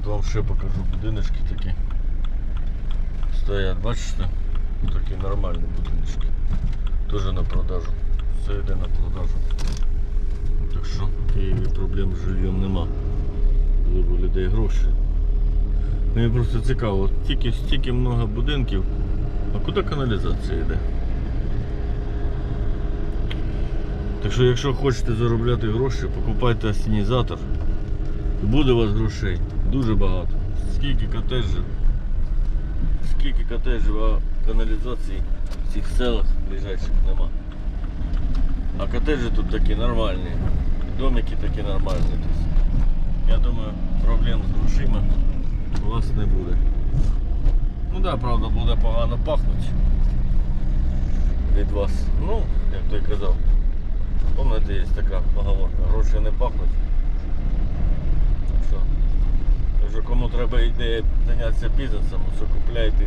от вам ще покажу будиночки такі. Стоять, бачите? Такі нормальні будиночки. Теж на продажу. Все йде на продажу. Так що в Києві проблем з жильйом нема. Коли б у людей гроші. Мені просто цікаво, тільки стільки много будинків, а куди каналізація йде? Так що якщо хочете заробляти гроші, покупайте асенізатор. І буде у вас грошей. Дуже багато. Скільки котеджів, скільки котеджів, а каналізації в цих селах ближайших нема. А котеджі тут такі нормальні. Домики такі нормальні. Я думаю, проблем з грошима у вас не буде. Ну да, правда, буде погано пахнути від вас. Ну, як той казав. Пам'ятаєте, є така поговорка, гроші не пахнуть. Так що, якщо кому треба ідея зайнятися бізнесом, все купляйте.